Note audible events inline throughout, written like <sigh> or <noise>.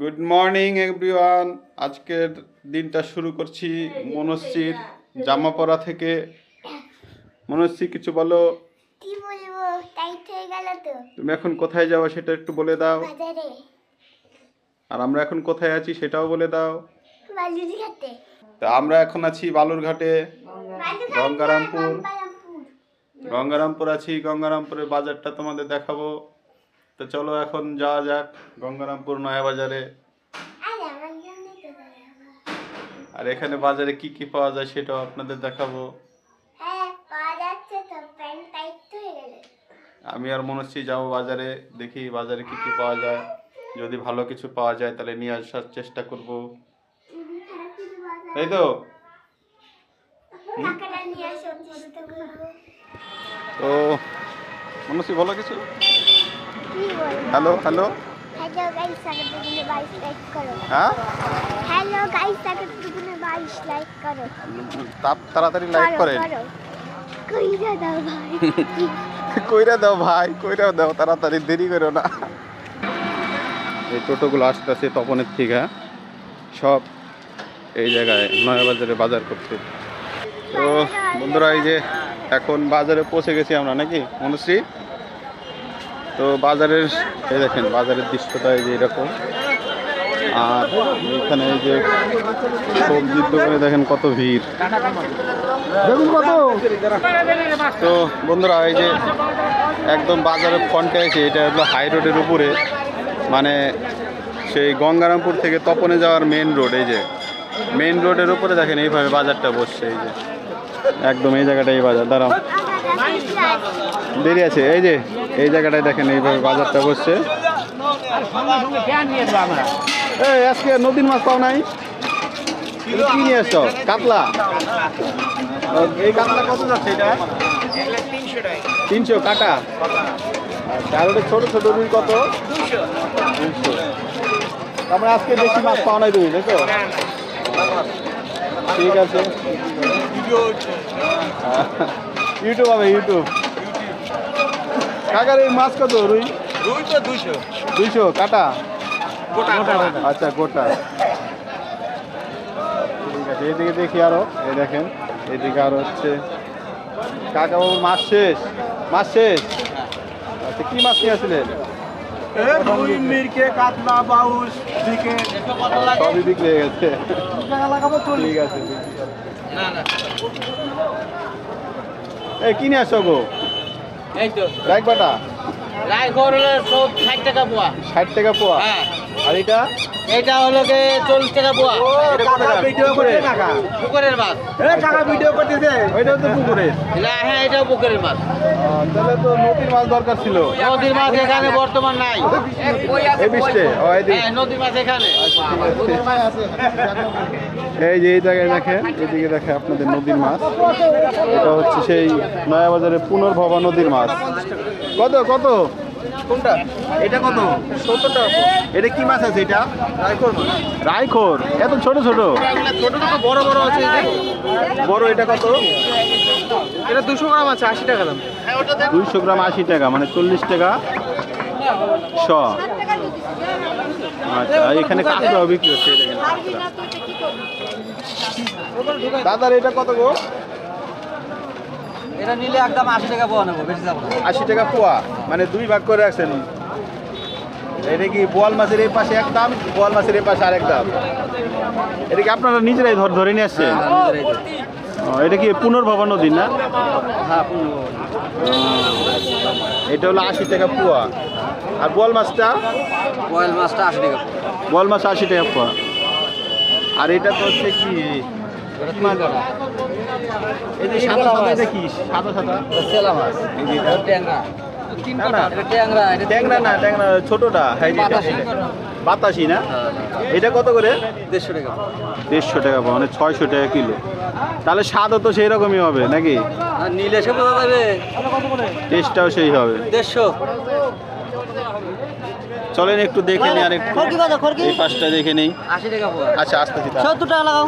Good morning everyone আজকের দিনটা শুরু করছি মনস্বীর জামা পরা থেকে। মনস্বী কিছু বলো। কি বলব? টাইট হয়ে গেল তো। তুমি এখন কোথায় যাও সেটা একটু বলে দাও। বাজারে। আর আমরা এখন কোথায় আছি সেটাও বলে দাও। বালুর ঘাটে তা আমরা এখন আছি বালুরঘাটে। গঙ্গারামপুর। গঙ্গারামপুর আছি। গঙ্গারামপুরের বাজারটা তোমাদের দেখাবো। তো চলো এখন যাওয়া যাক গঙ্গারামপুর নয়া বাজারে আরে এখানে বাজারে কি কি পাওয়া যায় সেটাও আপনাদের দেখাবো। হ্যাঁ আমি আর মনস্বী যাব বাজারে দেখি বাজারে কি কি পাওয়া যায়। যদি ভালো কিছু পাওয়া যায় তাহলে নিয়ে আসার চেষ্টা করব। কিছু তাই তো? তো মনস্বী বলো কিছু? কি বলব হ্যালো হ্যালো হ্যালো গাইস আগে দুগুনে বাইশ লাইক করো। হ্যাঁ? হ্যালো গাইস আগে দুগুনে বাইশ লাইক করো। তাপ তাড়াতাড়ি লাইক করেন। কইরা দাও ভাই। <laughs> কইরা দাও ভাই কইরা দাও তাড়াতাড়ি দেরি করো না। এই টোটোগুলো আসতেছে তপনের থেকে? সব এই জায়গায় নয়াবাজারে বাজার করতে তো বন্ধুরা এই যে এখন বাজারে পৌঁছে গেছি আমরা নাকি মনুশ্রী? তো বাজারের এই দেখেন বাজারের দৃশ্যটা এই যে এরকম। আর এখানে এই যে সবজির দোকানে দেখেন কত ভিড়। তো বন্ধুরা এই যে একদম বাজারের ফ্রন্টে আছে এটা হলো হাই রোডের উপরে। মানে সেই গঙ্গারামপুর থেকে তপনে যাওয়ার মেন রোড এই যে। মেন রোডের উপরে দেখেন এইভাবে বাজারটা বসছে এই যে। একদম এই জায়গাটা এই বাজার। দাঁড়াও। দেরি আছে এই যে এই জায়গাটায় দেখেন এইভাবে বাজারটা বসছে। এই আজকে নদীর মাছ পাও নাই। তুমি কি নিয়ে আসছো কাতলা? এই কাতলা কত যাচ্ছে এটা? তিনশো কাটা। আচ্ছা আর ওটা ছোটো ছোটো রুই কত? দুশো আমরা আজকে বেশি মাছ পাওয়া নাই তুমি তাই তো ঠিক আছে। ইউটিউব হবে ইউটিউব। কাকার এই মাছ কত? রুই? রুই তো দুইশো। দুইশো? কাটা? আচ্ছা গোটা। ঠিক আছে এদিকে দেখি আরও। এই দেখেন এদিকে আরও হচ্ছে। কাকা বাবু মাছ শেষ? মাছ শেষ? আচ্ছা কি মাছ নিয়ে আসছিলেন রুই মিরকে কাতলা বাউস দিকে সবই বিক্রি হয়ে গেছে। টাকা লাগাবো চল্লিশ ঠিক আছে এই কি নিয়ে আসছো গো? এই না বাটা? রায়গড় হলো ষাট টাকা পোয়া। ষাট টাকা পোয়া। হ্যাঁ। আর এটা? এটা হলো গে চল্লিশ টাকা পোয়া। পুকুরের মাছ। টাকা ভিডিও করতেছে। ওইটা তো পুকুরে। না, হ্যাঁ এটাও পুকুরের মাছ। তাহলে তো নদীর মাছ দরকার ছিল। নদীর মাছ এখানে বর্তমান নাই। এই হ্যাঁ নদীর মাছ এখানে। এই যে এই জায়গায় দেখেন এদিকে দেখে আপনাদের নদীর মাছ। এটা হচ্ছে সেই নয়াবাজারের পুনর্ভবা নদীর মাছ। কত কত? কোনটা? এটা কত? সত্তর টাকা এটা কি মাছ আছে এটা? রাইকোর মাছ। রাইখোর এত ছোট ছোট। ছোট ছোট বড় বড় আছে বড় এটা কত? এটা দুশো গ্রাম আছে আশি টাকা দাম। দুইশো গ্রাম আশি টাকা মানে চল্লিশ টাকা শ। আচ্ছা এখানে কাঁকড়াও বিক্রি হচ্ছে। দাদার এটা কত গো? এটা নিলে একদম আশি টাকা পোয়া নেব বেশি যাব আশি টাকা পোয়া? মানে দুই ভাগ করে রাখছেন এটা কি বোয়াল মাছের এই পাশে এক দাম বোয়াল মাছের এই পাশে আরেক দাম? এটা কি আপনারা নিজেরাই ধর ধরে নিয়ে আসছেন? এটা কি পুনর্ভবা নদী না? হ্যাঁ এটা হলো আশি টাকা পোয়া। আর বোয়াল মাছটা? বয়েল মাছটা আশি টাকা বোয়াল মাছ আশি টাকা পোয়া। আর এটা তো হচ্ছে কি? এই যে সাদা সাদা এটা কি? সাদা সাদা? সেলা মাছ এই যে ট্যাংরা। না, ট্যাংরা এটা ট্যাংরা না ট্যাংরা। ছোটটা হ্যাঁ যে এটা, বাতাসি। বাতাসি না? এটা কত করে? দেড়শো টাকা দেড়শো টাকা মানে ছয়শো টাকা কিলো। তাহলে স্বাদও তো সেই রকমই হবে নাকি? আর নিলে সে বোঝা যাবে। টেস্টটাও সেই হবে। দেড়শো। চলেন একটু দেখে নিই আর একটু। এই দেখে নেই। আশি টাকা আচ্ছা। সত্তর টাকা লাগাও।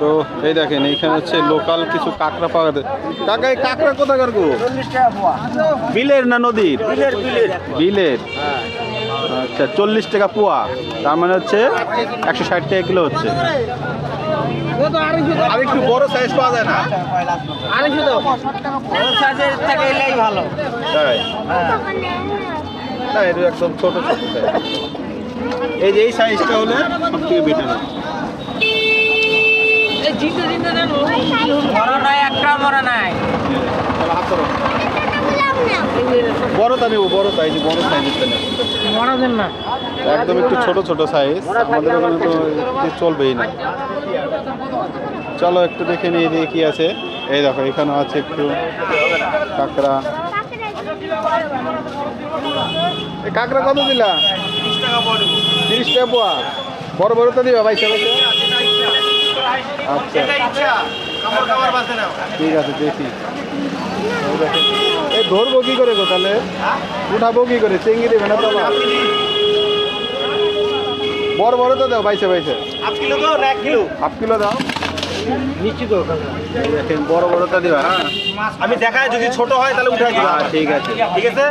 তো এই দেখেন এইখানে হচ্ছে লোকাল কিছু কাঁকড়া পাওয়া যায় কাকা এই কাঁকড়া কোথাকার গো? বিলের না নদীর? বিলের আচ্ছা চল্লিশ টাকা পোয়া। তার মানে হচ্ছে একশো ষাট টাকা কিলো হচ্ছে। আর একটু বড় সাইজ পাওয়া যায় না? আড়াইশো দাও। ভালো। তাই? না এটা একদম ছোট। এই যে এই সাইজটা হলে সব থেকে বেটার মরা নাই একটা মরা নাই বড় না একদম একটু ছোট ছোট সাইজ। আমাদের ওখানে তো চলবেই না। চলো একটু দেখে নিয়ে দিয়ে কি আছে। এই দেখো এখানেও আছে একটু কাঁকড়া। কাঁকড়া কত দিলা? তিরিশ টাকা পোয়া। বড় বড় তো দিবা, ভাই তো। আচ্ছা। ঠিক আছে দেখি। এই ধরবো কি করে গো তাহলে? উঠাবো কি করে? চেঙ্গি দেবে না তো? বড় বড় তো দাও বাইছে বাইছে হাফ কিলো না এক কিলো? হাফ কিলো দাও। নিশ্চিত দেখেন বড় বড়টা দিবা হ্যাঁ? আমি দেখাই যদি ছোট হয় তাহলে উঠে দিবা। হ্যাঁ, ঠিক আছে। ঠিক আছে?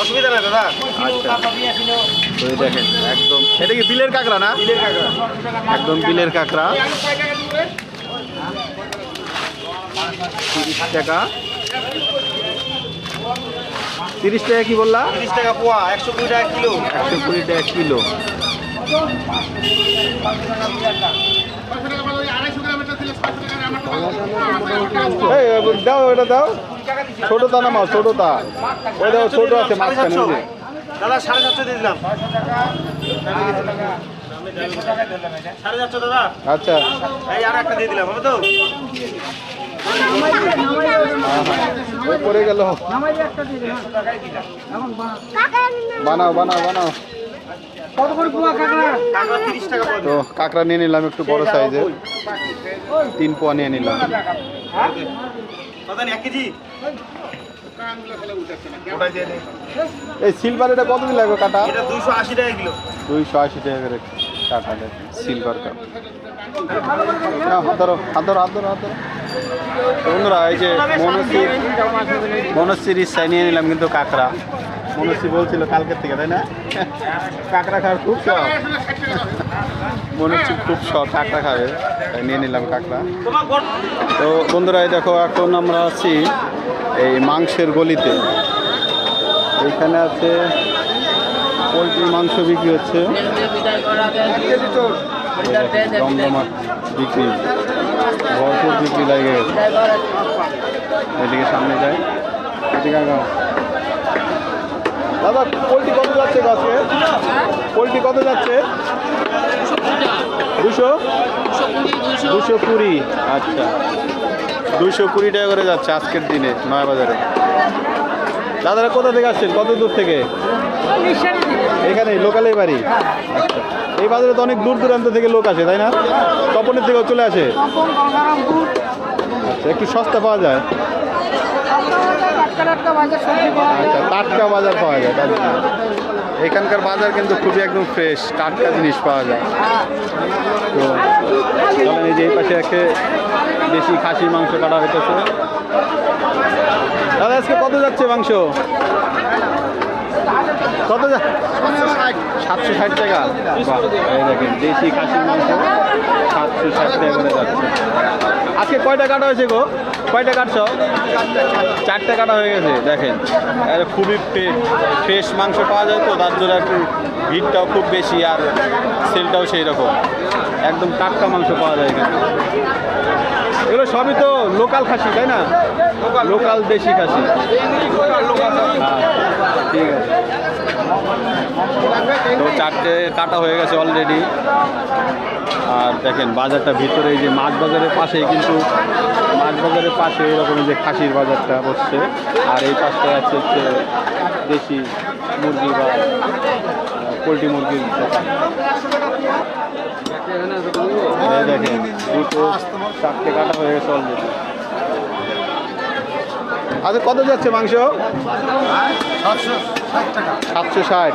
অসুবিধা নাই দাদা। আচ্ছা। তো এই দেখেন একদম এটা কি বিলের কাঁকড়া না? একদম বিলের কাঁকড়া। তিরিশ টাকা। তিরিশ টাকা কি বললা? তিরিশ টাকা পোয়া একশো কুড়ি টাকা কিলো। একশো কুড়ি টাকা কিলো। দাও এটা দাও। ছোটটা নামাও ছোটটা ওই দাও ছোট আছে সাড়ে দাদা সাড়ে সাতশো দিয়ে দিলাম। সাড়ে সাতশো দাদা? আচ্ছা। এই আর একটা দিয়ে দিলাম হবে তো? পড়ে গেল। বানাও বানাও বানাও। তো কাঁকড়া নিয়ে নিলাম একটু বড় সাইজের। তিন পোয়া নিয়ে নিলাম। এক কেজি। এই সিলভার এটা কত দিন লাগবে কাটা? এটা দুইশো আশি টাকা কিলো। দুইশো আশি টাকা করে কাটা সিলভার কাপ হাত ধরো হাত ধরো হাত ধরো হাত ধরো। বন্ধুরা এই যে মনসির মনসির ইচ্ছায় নিয়ে নিলাম কিন্তু কাঁকড়া। মনসি বলছিল কালকের থেকে তাই না? কাঁকড়া খাওয়ার খুব শখ। মনসির খুব শখ কাঁকড়া খাবে তাই নিয়ে নিলাম কাঁকড়া। তো বন্ধুরা এই দেখো এখন আমরা আছি এই মাংসের গলিতে। এখানে আছে পোলট্রির মাংস বিক্রি হচ্ছে। দেখো, বিক্রি। ভরপুর বিক্রি লাগে এদিকে সামনে যাই এদিকে আগাও। দাদা পোলট্রি কত যাচ্ছে গাছে পোলট্রি কত যাচ্ছে? দুশো? দুশো কুড়ি। আচ্ছা। দুশো কুড়ি টাকা করে যাচ্ছে আজকের দিনে নয়া বাজারে দাদারা কোথা থেকে আসছেন? কত দূর থেকে? এখানে লোকালেই বাড়ি? আচ্ছা। এই বাজারে তো অনেক দূর দূরান্ত থেকে লোক আসে, তাই না? তপনের থেকেও চলে আসে? আচ্ছা একটু সস্তা পাওয়া যায়। আচ্ছা টাটকা বাজার পাওয়া যায়। এখানকার বাজার কিন্তু খুবই একদম ফ্রেশ টাটকা জিনিস পাওয়া যায়। তো এই যে এই পাশে একে দেশি খাসির মাংস কাটা হইতেছে। দাদা, আজকে কত যাচ্ছে মাংস? কত সাতশো ষাট টাকা। এই দেখেন, দেশি খাসির মাংস সাতশো ষাট টাকা করে যাচ্ছে। আজকে কয়টা কাটা হয়েছে গো? কয়টা কাটছ? চারটে কাটা হয়ে গেছে, দেখেন। খুবই ফ্রেশ মাংস পাওয়া যায় তো, তার জন্য একটু ভিড়টাও খুব বেশি আর সেলটাও সেই রকম একদম টাটকা মাংস পাওয়া যায় এখানে। এগুলো সবই তো লোকাল খাসি, তাই না? লোকাল দেশি খাসি। হ্যাঁ ঠিক আছে। তো চারটে কাটা হয়ে গেছে অলরেডি আর দেখেন, বাজারটা ভিতরে এই যে মাছ বাজারের পাশেই কিন্তু মাছ বাজারের পাশে এরকম যে খাসির বাজারটা বসছে আর এই পাশটায় আছে হচ্ছে দেশি মুরগি বা পোলট্রি মুরগির দোকান। দেখেন দুটো চারটে কাটা হয়ে গেছে অলরেডি আচ্ছা কত যাচ্ছে মাংস? সাতশো ষাট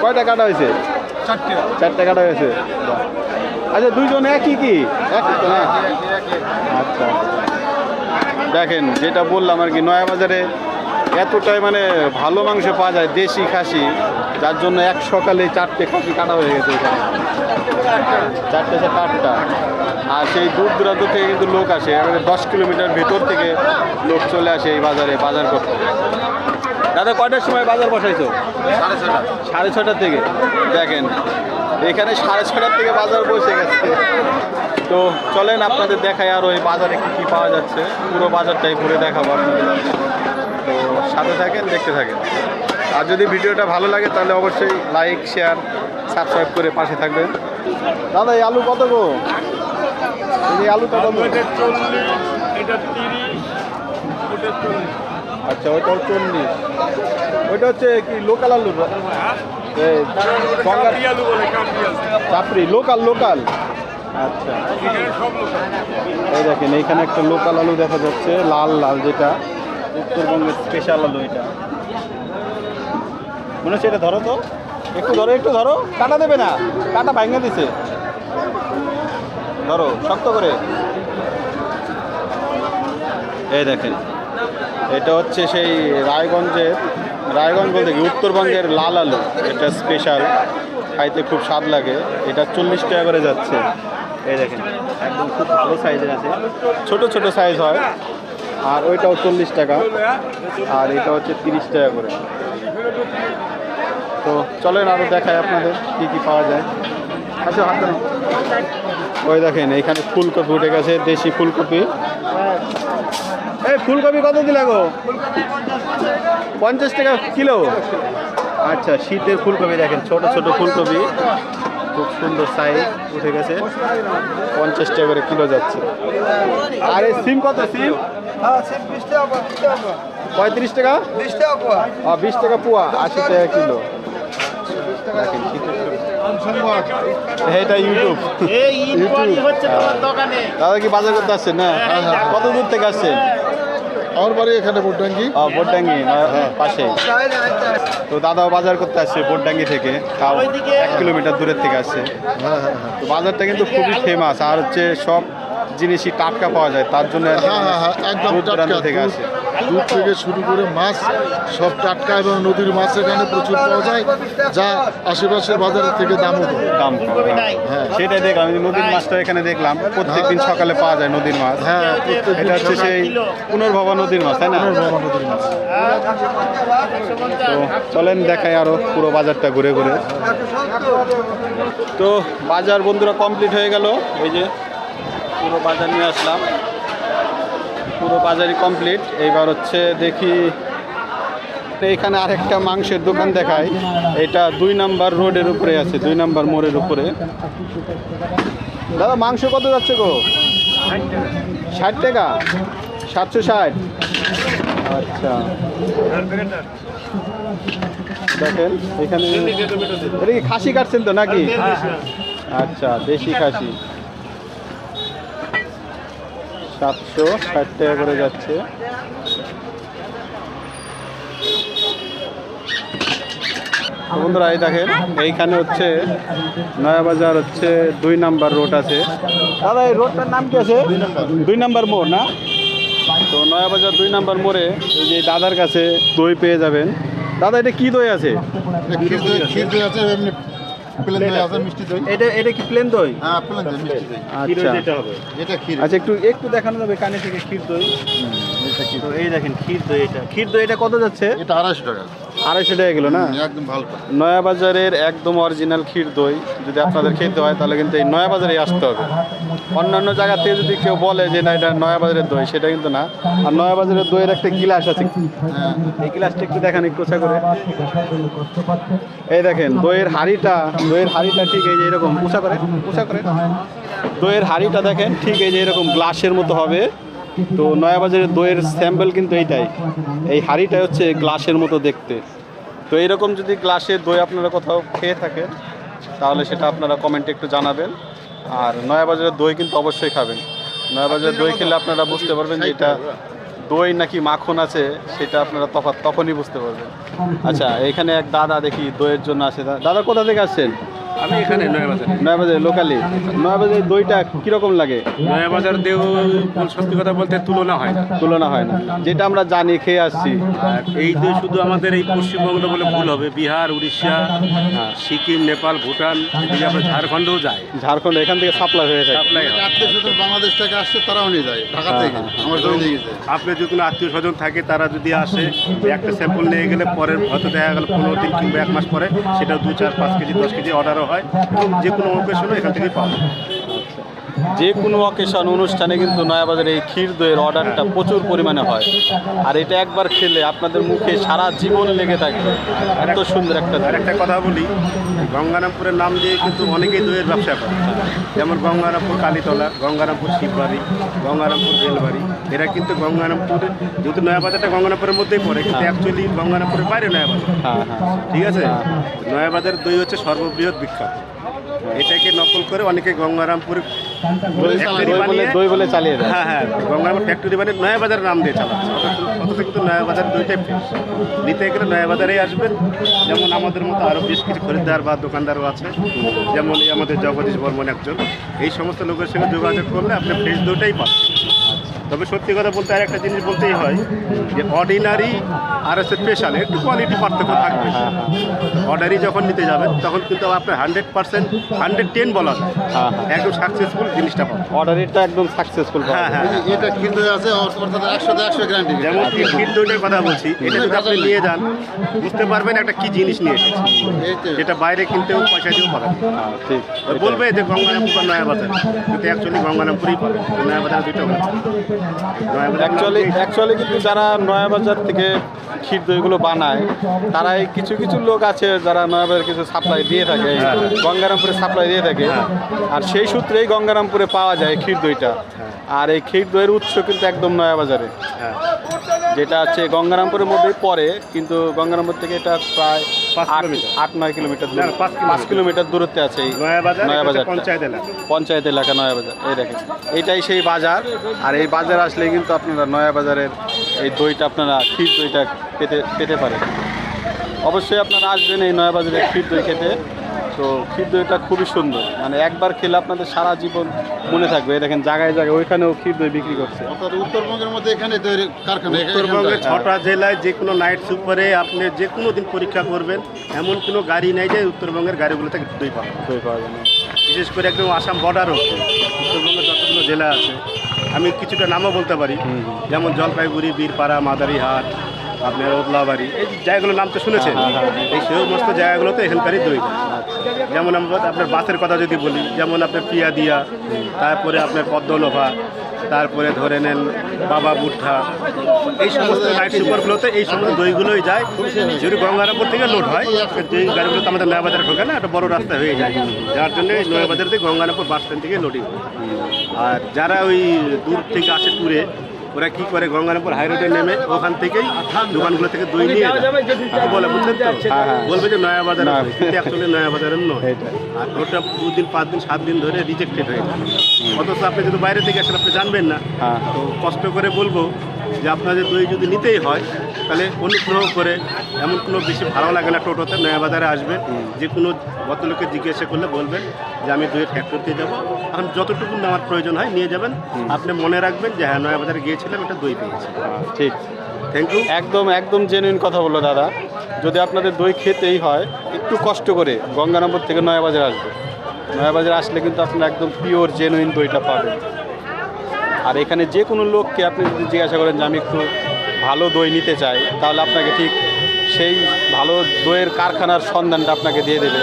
কয়টা কাটা হয়েছে? চারটে কাটা হয়েছে। আচ্ছা দুইজন একই কি? তো না আচ্ছা দেখেন যেটা বললাম আর কি নয়া বাজারে এতটাই মানে ভালো মাংস পাওয়া যায় দেশি খাসি যার জন্য এক সকালে চারটে খাসি কাটা হয়ে গেছে চারটে আটটা। আর সেই দূর দূরান্ত থেকে কিন্তু লোক আসে একেবারে দশ কিলোমিটার ভেতর থেকে লোক চলে আসে এই বাজারে বাজার করতে। দাদা কয়টার সময় বাজার বসাইছো? সাড়ে ছটা সাড়ে ছটার থেকে। দেখেন এখানে সাড়ে ছটার থেকে বাজার বসে গেছে। তো চলেন আপনাদের দেখায় আর ওই বাজারে কী কী পাওয়া যাচ্ছে। পুরো বাজারটাই ঘুরে দেখাবো আপনাদের। তো সাথে থাকেন দেখতে থাকেন। আর যদি ভিডিওটা ভালো লাগে তাহলে অবশ্যই লাইক শেয়ার সাবস্ক্রাইব করে পাশে থাকবেন। দাদা এই আলু কত গো? এই আলু কত আচ্ছা ওইটা চল্লিশ। ওইটা হচ্ছে কি লোকাল আলু? গঙ্গা চাপড়ি লোকাল লোকাল আচ্ছা। এই দেখেন, এইখানে একটা লোকাল আলু দেখা যাচ্ছে, লাল লাল যেটা। উত্তরবঙ্গের স্পেশাল আলু এটা। মনে হচ্ছে এটা ধরো তো। একটু ধরো একটু ধরো। কাটা দেবে না। কাটা ভাঙে দিছে। ধরো, শক্ত করে। এই দেখেন, এটা হচ্ছে সেই রায়গঞ্জের রায়গঞ্জ বলতে কি, উত্তরবঙ্গের লাল আলু, এটা স্পেশাল খাইতে খুব স্বাদ লাগে। এটা চল্লিশ টাকা করে যাচ্ছে। এই দেখেন, একদম খুব ভালো সাইজের আছে। ছোট ছোট সাইজ হয়। আর ওইটাও চল্লিশ টাকা। আর এটা হচ্ছে তিরিশ টাকা করে। তো চলেন আরও দেখায় আপনাদের কী কী পাওয়া যায়। আচ্ছা ওই দেখেন, এখানে ফুলকপি উঠে গেছে, দেশি ফুলকপি। এই ফুলকপি কত দিলা গো? পঞ্চাশ টাকা কিলো? আচ্ছা শীতের ফুলকপি দেখেন ছোট ছোট ফুলকপি। খুব সুন্দর সাইজ উঠে গেছে। পঞ্চাশ টাকা করে কিলো যাচ্ছে। আর এই সিম কত সিম? পঁয়ত্রিশ টাকা? বিশ টাকা পোয়া। আশি টাকা কিলো। দেখেন, শীতের এটা ইউটিউব দাদা কি বাজার করতে আসছেন? না কত দূর থেকে আসছেন? আমার বাড়ি এখানে ভোটডাঙ্গি ও বোটডাঙ্গি পাশে তো দাদাও বাজার করতে আসছে বোটডাঙ্গি থেকে তাও এক কিলোমিটার দূরের থেকে আসছে তো বাজারটা কিন্তু খুবই ফেমাস আর হচ্ছে সব জিনিসই টাটকা পাওয়া যায় তার জন্য একদম থেকে আসে। দুধ থেকে শুরু করে মাছ সব টাটকা এবং নদীর মাছ এখানে প্রচুর পাওয়া যায় যা আশেপাশের বাজারের থেকে দামও কম। দাম কম, হ্যাঁ। হ্যাঁ। সেটাই দেখলাম নদীর মাছটা এখানে দেখলাম প্রত্যেকদিন সকালে পাওয়া যায় নদীর মাছ। হ্যাঁ এটা হচ্ছে সেই পুনর্ভবা নদীর মাছ তাই না? নদীর মাছ। তো চলেন দেখাই আরও পুরো বাজারটা ঘুরে ঘুরে। তো বাজার বন্ধুরা কমপ্লিট হয়ে গেল এই যে পুরো বাজার নিয়ে আসলাম। পুরো বাজারই কমপ্লিট এইবার হচ্ছে দেখি এইখানে আরেকটা মাংসের দোকান দেখায় এটা দুই নাম্বার রোডের উপরে আছে দুই নাম্বার মোড়ের উপরে। দাদা মাংস কত যাচ্ছে গো? ষাট টাকা? সাতশো ষাট? আচ্ছা। দেখেন এখানে এটা কি খাসি কাটছেন তো নাকি? আচ্ছা দেশি খাসি। সাতশো ষাট টাকা করে যাচ্ছে। বন্ধুরা এই দেখেন এইখানে হচ্ছে নয়াবাজার হচ্ছে দুই নাম্বার রোড আছে। দাদা এই রোডটার নাম কি আছে? দুই নাম্বার। মোড় না? তো নয়াবাজার দুই নাম্বার মোড়ে যে দাদার কাছে দই পেয়ে যাবেন। দাদা এটা কি দই আছে? প্লেন দই আছে মিষ্টি দই? এটা এটা কি প্লেন দই? হ্যাঁ প্লেন দই মিষ্টি দই। আচ্ছা। এটা ক্ষীর। আচ্ছা একটু একটু দেখানো যাবে কানে থেকে ক্ষীর দই। এটা ক্ষীর তো এই দেখেন ক্ষীর দই এটা। ক্ষীর দই এটা কত যাচ্ছে? এটা আড়াইশো টাকা। আড়াইশো টাকা কিলো না? একদম ভালো নয়াবাজারের একদম অরিজিনাল ক্ষীর দই। যদি আপনাদের খেতে হয় তাহলে কিন্তু এই নয়াবাজারে আসতে হবে। অন্যান্য জায়গা থেকে যদি কেউ বলে যে না এটা নয়াবাজারের দই সেটা কিন্তু না। আর নয়াবাজারের দইয়ের একটা গিলাস আছে। হ্যাঁ। এই গ্লাসটা একটু দেখান উঁচা করে। এই দেখেন দইয়ের হাঁড়িটা দইয়ের হাঁড়িটা ঠিক এই যে এরকম উঁচা করে উঁচা করে। দইয়ের হাঁড়িটা দেখেন ঠিক এই যে এরকম গ্লাসের মতো হবে। তো নয়াবাজারের দইয়ের স্যাম্পল কিন্তু এইটাই। এই হাঁড়িটা হচ্ছে গ্লাসের মতো দেখতে। তো এইরকম যদি গ্লাসের দই আপনারা কোথাও খেয়ে থাকেন, তাহলে সেটা আপনারা কমেন্টে একটু জানাবেন। আর নয়াবাজারের দই কিন্তু অবশ্যই খাবেন। নয়াবাজারের দই খেলে আপনারা বুঝতে পারবেন যে এটা দই নাকি মাখন আছে, সেটা আপনারা তফাৎ তখনই বুঝতে পারবেন। আচ্ছা এখানে এক দাদা দেখি দইয়ের জন্য আসে। দাদা কোথা থেকে আসছেন? আমি এখানে নয়াবাজারে নয়াবাজার লোকালি নয়াবাজারের দইটা কীরকম লাগে? নয়াবাজার দেও সত্যি কথা বলতে তুলনা হয় না। তুলনা হয় না। যেটা আমরা জানি খেয়ে আসছি। আর এই দই শুধু আমাদের এই পশ্চিমবঙ্গ বলে ভুল হবে। বিহার উড়িষ্যা সিকিম নেপাল ভুটান এদিকে আমরা ঝাড়খণ্ডও যায়। ঝাড়খণ্ড এখান থেকে সাপ্লাই হয়ে থাকে সাপ্লাই হয়। আত্মীয় স্বজন বাংলাদেশ থেকে আসছে তারাও নিয়ে যায়। ঢাকা থেকে। আমার দই নিয়ে গেছে। আপনার যদি কোনো আত্মীয় স্বজন থাকে তারা যদি আসে একটা স্যাম্পল নিয়ে গেলে পরের হয়তো দেখা গেল পনেরো দিন কিংবা এক মাস পরে সেটা দু চার পাঁচ কেজি দশ কেজি অর্ডারও হয় যে কোনো অকেশনে এখান থেকে পাওয়া যে কোনো অকেশন অনুষ্ঠানে কিন্তু নয়াবাজারে এই ক্ষীর দইয়ের অর্ডারটা প্রচুর পরিমাণে হয়। আর এটা একবার খেলে আপনাদের মুখে সারা জীবন লেগে থাকবে। এত সুন্দর একটা একটা কথা বলি গঙ্গারামপুরের নাম দিয়ে কিন্তু অনেকেই দইয়ের ব্যবসা করে। যেমন গঙ্গারামপুর কালীতলা গঙ্গারামপুর শিববাড়ি গঙ্গারামপুর বেলবাড়ি এরা কিন্তু গঙ্গারামপুর যেহেতু নয়াবাজারটা গঙ্গারামপুরের মধ্যেই পড়ে কিন্তু অ্যাকচুয়ালি গঙ্গারামপুরের বাইরে নয়াবাজার। হ্যাঁ হ্যাঁ। ঠিক আছে? নয়াবাজারের দই হচ্ছে সর্ববৃহৎ বিখ্যাত। এটাকে নকল করে অনেকে গঙ্গারামপুর দই বলে চালিয়ে হ্যাঁ হ্যাঁ গঙ্গারামপুর ফ্যাক্টরি মানে নয়াবাজার নাম দিয়ে চালাচ্ছে। অথচ- অথচ কিন্তু নয়াবাজার দুইটাই নিতে গেলে নয়াবাজারেই আসবেন যেমন আমাদের মতো আরও বেশ কিছু খরিদ্দার বা দোকানদারও আছে। যেমন আমাদের জগদীশ বর্মন একজন। এই সমস্ত লোকের সঙ্গে যোগাযোগ করলে আপনি ফ্রেশ দুটাই পাবেন। তবে সত্যি কথা বলতে আর একটা জিনিস বলতেই হয় যে অর্ডিনারি আর হচ্ছে স্পেশাল একটু কোয়ালিটি পার্থক্য থাকবে। অর্ডারি যখন নিতে যাবেন তখন কিন্তু আপনার হান্ড্রেড পার্সেন্ট হান্ড্রেড টেন বলা যায়। হ্যাঁ, হ্যাঁ। একদম সাকসেসফুল জিনিসটা পাবেন অর্ডারটা একদম সাকসেসফুল হ্যাঁ হ্যাঁ এটা কিন্তু আছে অর্থাৎ একশো একশো গ্যারান্টি যেমন কিট দইটার কথা বলছি এটা যদি আপনি নিয়ে যান বুঝতে পারবেন একটা কি জিনিস নিয়ে এসেছি। যেটা বাইরে কিনতেও পয়সা দিয়েও পাবেন। হ্যাঁ, ঠিক। বলবে যে গঙ্গারামপুর বা নয়াবাজার কিন্তু অ্যাকচুয়ালি গঙ্গারামপুরই পাবেন। নয়াবাজার দুটো হচ্ছে নয়াবাজার অ্যাকচুয়ালি অ্যাকচুয়ালি কিন্তু যারা নয়াবাজার থেকে ক্ষীর দইগুলো বানায় তারা এই কিছু কিছু লোক আছে যারা নয়াবাজার কিছু সাপ্লাই দিয়ে থাকে গঙ্গারামপুরে সাপ্লাই দিয়ে থাকে। আর সেই সূত্রেই গঙ্গারামপুরে পাওয়া যায় ক্ষীর দইটা। আর এই ক্ষীর দইয়ের উৎস কিন্তু একদম নয়াবাজারে। হ্যাঁ। যেটা হচ্ছে গঙ্গারামপুরের মধ্যেই পড়ে কিন্তু গঙ্গারামপুর থেকে এটা প্রায় আট নয় কিলোমিটার পাঁচ কিলোমিটার। দূরত্বে আছে এই নয়াবাজার পঞ্চায়েত এলাকা। পঞ্চায়েত এলাকা নয়াবাজার। এই দেখেন এইটাই সেই বাজার। আর এই বাজার আসলে কিন্তু আপনারা নয়াবাজারের এই দইটা আপনারা ক্ষীর দইটা পেতে পেতে পারেন। অবশ্যই আপনারা আসবেন এই নয়াবাজারের ক্ষীর দই খেতে। তো ক্ষীর দইটা খুবই সুন্দর। মানে একবার খেলে আপনাদের সারা জীবন মনে থাকবে দেখেন জায়গায় জায়গায় ওইখানেও ক্ষীর দই বিক্রি করছে। অর্থাৎ উত্তরবঙ্গের মধ্যে এখানে কারখানা উত্তরবঙ্গের ছটা জেলায় যে কোনো নাইট সুপারে আপনি যে কোনো দিন পরীক্ষা করবেন এমন কোনো গাড়ি নেই যে উত্তরবঙ্গের গাড়িগুলোতে দই পাবেন দই পাওয়া যায় না। বিশেষ করে একদম আসাম বর্ডারও উত্তরবঙ্গের যতগুলো জেলা আছে। আমি কিছুটা নামও বলতে পারি যেমন জলপাইগুড়ি বীরপাড়া মাদারিহাট আপনার ওদলাবাড়ি এই জায়গাগুলোর নাম তো শুনেছেন? এই সমস্ত জায়গাগুলোতে এখানকারই দই। যেমন আমরা আপনার বাসের কথা যদি বলি, যেমন আপনার পিয়া দিয়া, তারপরে আপনার পদ্মলোভা, তারপরে ধরে নেন বাবা বুদ্ধা এই সমস্ত নাইট সুপারগুলোতে এই সমস্ত দইগুলোই যায়। যদি গঙ্গারামপুর থেকে লোড হয় যেই গাড়িগুলো তো আমাদের নয়াবাজারে ঢোকে না, একটা বড় রাস্তা হয়ে যায়। যার জন্য নয়াবাজার থেকে গঙ্গারামপুর বাস স্ট্যান্ড থেকে লোডিং আর যারা ওই দূর থেকে আসে ট্যুরে ওরা কি করে গঙ্গারামপুর হাই রোডে নেমে ওখান থেকেই দোকানগুলো থেকে দই নিয়ে বলে বুঝলেন তো? হ্যাঁ, হ্যাঁ। বলবে যে নয়া। বাজার। কিন্তু অ্যাকচুয়ালি নয়া। বাজারের নয় আর ওটা দুদিন পাঁচ দিন সাত দিন ধরে রিজেক্টেড হয়ে যায়। অথচ আপনি যদি বাইরে থেকে আসেন আপনি জানবেন না। হ্যাঁ। তো কষ্ট করে বলব যে আপনাদের দই যদি নিতেই হয় তাহলে অনুগ্রহ করে এমন কোনো বেশি ভালো লাগে না টোটোতে নয়া বাজারে আসবেন যে কোনো ভদ্রলোকে জিজ্ঞাসা করলে বলবেন যে আমি দইয়ের ফ্যাক্টরিতে যাব। এখন যতটুকু নেওয়ার প্রয়োজন হয় নিয়ে যাবেন। আপনি মনে রাখবেন যে হ্যাঁ নয়া বাজারে গিয়েছিলাম একটা দই পেয়েছি। ঠিক। থ্যাংক ইউ একদম একদম জেনুইন কথা বলল দাদা। যদি আপনাদের দই খেতেই হয় একটু কষ্ট করে গঙ্গানগর থেকে নয়াবাজার আসবে। নয়াবাজার আসলে কিন্তু আপনারা একদম পিওর জেনুইন দইটা পাবেন। আর এখানে যে কোনো লোককে আপনি যদি জিজ্ঞাসা করেন যে আমি একটু ভালো দই নিতে চাই, তাহলে আপনাকে ঠিক সেই ভালো দইয়ের কারখানার সন্ধানটা আপনাকে দিয়ে দেবে।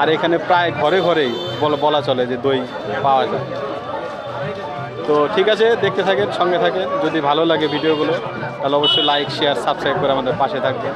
আর এখানে প্রায় ঘরে ঘরেই বলা চলে যে দই পাওয়া যায়। তো ঠিক আছে, দেখতে থাকেন, সঙ্গে থাকেন। যদি ভালো লাগে ভিডিওগুলো, তাহলে অবশ্যই লাইক শেয়ার সাবস্ক্রাইব করে আমাদের পাশে থাকবেন।